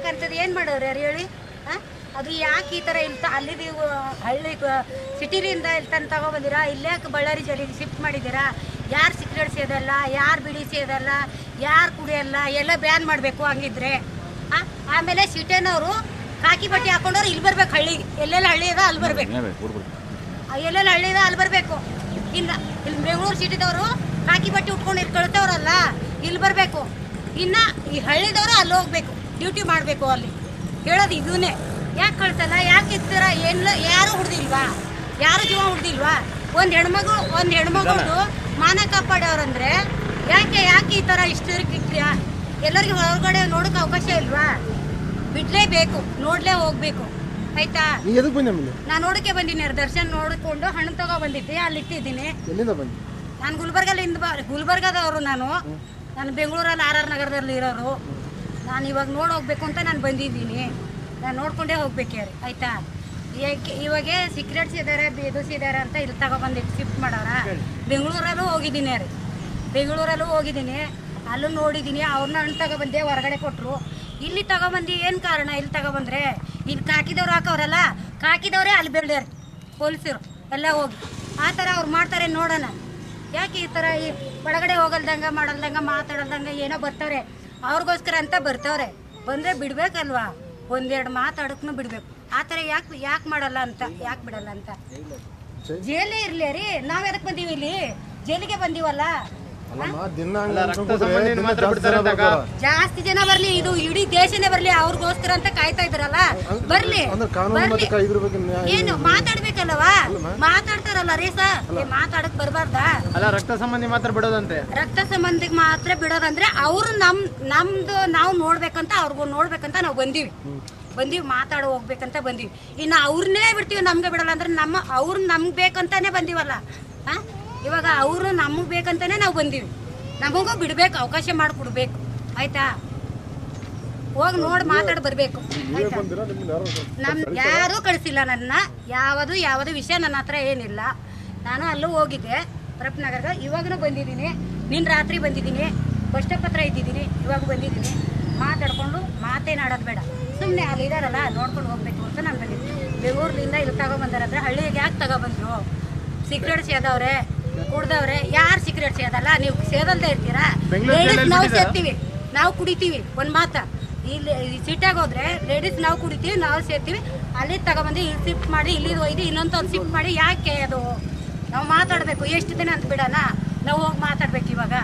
ತಗೋಬೇಕಂತದ್ದು ಏನು ಮಾಡೋರು ಯಾರು ಹೇಳಿ? ಅದು ಯಾಕೆ ಈ ಥರ ಇಲ್ತ ಅಲ್ಲಿ ನೀವು ಹಳ್ಳಿ ಸಿಟಿಲಿಂದ ಇಲ್ಲಿ ತಂದು ತಗೊಬಂದಿರಾ? ಇಲ್ಲೇ ಬಳ್ಳಾರಿ ಜಲ್ಲಿಗೆ ಶಿಫ್ಟ್ ಮಾಡಿದ್ದೀರಾ ಯಾರು ಸಿಗರೇಟ್ ಸೇದಲ್ಲ ಯಾರು ಬಿಡಿ ಸೇದಲ್ಲ ಯಾರು ಕುಡಿಯಲ್ಲ? ಎಲ್ಲ ಬ್ಯಾನ್ ಮಾಡಬೇಕು ಹಂಗಿದ್ರೆ. ಆ? ಆಮೇಲೆ ಸಿಟಿನವರು ಕಾಕಿ ಬಟ್ಟೆ ಹಾಕೊಂಡವ್ರು ಇಲ್ಲಿ ಬರ್ಬೇಕು ಹಳ್ಳಿ. ಎಲ್ಲೆಲ್ಲ ಹಳ್ಳಿ ಅದ ಅಲ್ಲಿ ಬರ್ಬೇಕು. ಆ ಎಲ್ಲೆಲ್ಲ ಹಳ್ಳಿ ಇದೆ ಅಲ್ಲಿ ಬರಬೇಕು. ಇಲ್ಲ ಇಲ್ಲಿ ಬೆಂಗಳೂರು ಸಿಟಿದವರು ಕಾಕಿ ಬಟ್ಟೆ ಉಟ್ಕೊಂಡು ಇಲ್ಲಿ ಕಳ್ತವ್ರಲ್ಲ ಇಲ್ಲಿ ಬರಬೇಕು. ಇನ್ನ ಈ ಹಳ್ಳಿದವರು ಅಲ್ಲಿ ಹೋಗ್ಬೇಕು ಡ್ಯೂಟಿ ಮಾಡಬೇಕು ಅಲ್ಲಿ. ಹೇಳೋದು ಇದನ್ನೇ ಯಾಕೆ ಕಳ್ಸಲ್ಲ? ಯಾಕೆ ಇರ್ತೀರ ಏನು ಯಾರು ಹುಡ್ದಿಲ್ವಾ? ಯಾರು ಜೀವ ಹುಡ್ದಿಲ್ವಾ? ಒಂದು ಹೆಣ್ಮಗು ಒಂದು ಹೆಣ್ಮಗಳು ಮಾನ ಕಾಪಾಡೋರಂದ್ರೆ ಯಾಕೆ ಯಾಕೆ ಈ ಥರ ಇಷ್ಟು ಇರ್ತೀಯಾ ಎಲ್ಲರಿಗೂ ಹೊರಗಡೆ ನೋಡೋಕೆ ಅವಕಾಶ ಇಲ್ವಾ? ಬಿಡ್ಲೇಬೇಕು ನೋಡ್ಲೇ ಹೋಗ್ಬೇಕು. ಆಯ್ತಾ? ನಾನು ನೋಡಕ್ಕೆ ಬಂದಿನಿ ದರ್ಶನ್ ನೋಡಿಕೊಂಡು ಹಣ್ಣು ತಗೋ ಬಂದಿದ್ದೆ ಅಲ್ಲಿ ಇಟ್ಟಿದ್ದೀನಿ. ನಾನು ಗುಲ್ಬರ್ಗಲ್ಲಿ ಗುಲ್ಬರ್ಗದವರು ನಾನು. ನಾನು ಬೆಂಗಳೂರಲ್ಲಿ ಆರ್ ಆರ್ ನಗರದಲ್ಲಿ ಇರೋರು. ನಾನು ಇವಾಗ ನೋಡಿ ಹೋಗ್ಬೇಕು ಅಂತ ನಾನು ಬಂದಿದ್ದೀನಿ. ನಾನು ನೋಡ್ಕೊಂಡೇ ಹೋಗ್ಬೇಕು ಯಾರು, ಆಯ್ತಾ? ಯಾಕೆ ಇವಾಗೆ ಸಿಗ್ರೆಟ್ಸ್ ಇದ್ದಾರೆ ಬೇದೋಸ್ ಇದ್ದಾರೆ ಅಂತ ಇಲ್ಲಿ ತಗೊಬಂದಿಟ್ಟು ಶಿಫ್ಟ್ ಮಾಡೋರ. ಬೆಂಗಳೂರಲ್ಲೂ ಹೋಗಿದ್ದೀನಿ ರೀ ಬೆಂಗಳೂರಲ್ಲೂ ಹೋಗಿದ್ದೀನಿ. ಅಲ್ಲೂ ನೋಡಿದ್ದೀನಿ, ಅವ್ರನ್ನ ಹಣ್ಣು ತಗೊಬಂದೆ ಹೊರಗಡೆ ಕೊಟ್ಟರು ಇಲ್ಲಿ ತಗೊಬಂದು ಏನು ಕಾರಣ? ಇಲ್ಲಿ ತಗೊಬಂದ್ರೆ, ಇಲ್ಲಿ ಕಾಕಿದವ್ರು ಹಾಕೋರಲ್ಲ ಕಾಕಿದವರೇ ಅಲ್ಲಿ ಬೆಳ್ದ್ಯಾರ, ಪೊಲೀಸರು. ಎಲ್ಲ ಹೋಗಿ. ಆ ಥರ ಅವ್ರು ಮಾಡ್ತಾರೆ ನೋಡೋಣ. ಯಾಕೆ ಈ ಥರ ಈ ಒಳಗಡೆ ಹೋಗಲ್ದಂಗೆ ಮಾಡಲ್ದಂಗೆ ಮಾತಾಡಲ್ದಂಗೆ ಏನೋ ಬರ್ತಾರೆ ಅವ್ರಿಗೋಸ್ಕರ ಅಂತ ಬರ್ತಾವ್ರೆ. ಬಂದರೆ ಬಿಡಬೇಕಲ್ವಾ? ಒಂದೆರಡು ಮಾತಾಡೋಕ್ಕೂ ಬಿಡಬೇಕು. ಆ ಥರ ಯಾಕೆ ಯಾಕೆ ಮಾಡಲ್ಲ ಅಂತ ಯಾಕೆ ಬಿಡಲ್ಲ ಅಂತ? ಜೈಲೇ ಇರಲಿ ರೀ ನಾವು ಎದಕ್ಕೆ ಬಂದೀವಿ ಇಲ್ಲಿ? ಜೈಲಿಗೆ ಬಂದೀವಲ್ಲ? ಜಾಸ್ತಿ ಜನ ಬರ್ಲಿ ಇದು ಇಡೀ ದೇಶನೇ ಬರ್ಲಿ ಅವ್ರಿಗೋಸ್ಕರ ಅಂತ ಕಾಯ್ತಾ ಇದ್ರಲ್ಲ ಬರ್ಲಿ ಏನು ಮಾತಾಡ್ಬೇಕಲ್ವಾ ಮಾತಾಡ್ತಾರಲ್ಲ ರೀ ಸರ್? ಮಾತಾಡಕ್ ಬರ್ಬಾರ್ದಾ? ಅಲ್ಲ ರಕ್ತ ಸಂಬಂಧಿ ಮಾತ್ರ ಬಿಡೋದಂತೆ. ರಕ್ತ ಸಂಬಂಧಿಗೆ ಮಾತ್ರ ಬಿಡೋದಂದ್ರೆ ಅವ್ರು ನಮ್ ನಮ್ದು ನಾವು ನೋಡ್ಬೇಕಂತ ಅವ್ರಿಗೂ ನೋಡ್ಬೇಕಂತ ನಾವು ಬಂದೀವಿ. ಬಂದೀವಿ ಮಾತಾಡ ಹೋಗ್ಬೇಕಂತ ಬಂದೀವಿ. ಇನ್ನು ಅವ್ರನ್ನೇ ಬಿಡ್ತೀವಿ ನಮ್ಗೆ ಬಿಡಲ್ಲ ಅಂದ್ರೆ ನಮ್ಮ ಅವ್ರು ನಮ್ಗೆ ಬೇಕಂತಾನೆ ಬಂದೀವಲ್ಲ. ಆ? ಇವಾಗ ಅವರು ನಮಗೆ ಬೇಕಂತಾನೆ ನಾವು ಬಂದೀವಿ. ನಮಗೂ ಬಿಡ್ಬೇಕು ಅವಕಾಶ ಮಾಡಿಕೊಡ್ಬೇಕು. ಆಯ್ತಾ? ಹೋಗಿ ನೋಡಿ ಮಾತಾಡಿ ಬರಬೇಕು. ನಮ್ ಯಾರೂ ಕಳಿಸಿಲ್ಲ ನನ್ನ ಯಾವುದು ಯಾವುದು ವಿಷಯ ನನ್ನ ಹತ್ರ ಏನಿಲ್ಲ. ನಾನು ಅಲ್ಲೂ ಹೋಗಿದ್ದೆ ಪ್ರಪ್ನಗರ್ಗ. ಇವಾಗೂ ಬಂದಿದ್ದೀನಿ. ನಿನ್ನ ರಾತ್ರಿ ಬಂದಿದ್ದೀನಿ. ಬಸ್ ಸ್ಟಾಪ್ ಹತ್ರ ಇದ್ದಿದ್ದೀನಿ. ಇವಾಗ ಬಂದಿದ್ದೀನಿ. ಮಾತಾಡ್ಕೊಂಡು ಮಾತೇನಾಡೋದು ಬೇಡ. ಸುಮ್ಮನೆ ಅಲ್ಲಿ ಇದಾರಲ್ಲ ನೋಡ್ಕೊಂಡು ಹೋಗ್ಬೇಕು ಅಂತ ನಾನು ಬಂದಿದ್ದೀನಿ. ಬೆಂಗಳೂರಿಂದ ಇಲ್ಲಿ ತಗೊಬಂದಾರಂದ್ರೆ ಹಳ್ಳಿಗೆ ಯಾಕೆ ತಗೊಬಂದ್ರು? ಸಿಗ್ರೆಟ್ ಸೇದವ್ರೆ ಕುಡ್ದವ್ರೆ ಯಾರು ಸಿಗರೇಟ್ ಸೇದಲ್ಲ? ನೀವು ಸೇದಲ್ದೇ ಇರ್ತೀರಾ? ಲೇಡೀಸ್ ನಾವು? ಸೇರ್ತೀವಿ ನಾವು ಕುಡಿತೀವಿ ಒಂದು ಮಾತ. ಇಲ್ಲಿ ಸಿಟ್ಟಾಗ ಹೋದ್ರೆ ಲೇಡೀಸ್ ನಾವು ಕುಡಿತೀವಿ ನಾವು ಸೇರ್ತೀವಿ ಅಲ್ಲಿ ತಗೊಬಂದು ಇಲ್ಲಿ ಸಿಫ್ಟ್ ಮಾಡಿ ಇಲ್ಲಿ ಒಯ್ದು ಇನ್ನೊಂದು ಸಿಫ್ಟ್ ಮಾಡಿ ಯಾಕೆ ಅದು? ನಾವು ಮಾತಾಡಬೇಕು ಎಷ್ಟು ದಿನ ಅಂತ ಬಿಡೋಣ? ನಾವು ಹೋಗಿ ಮಾತಾಡ್ಬೇಕು ಇವಾಗ.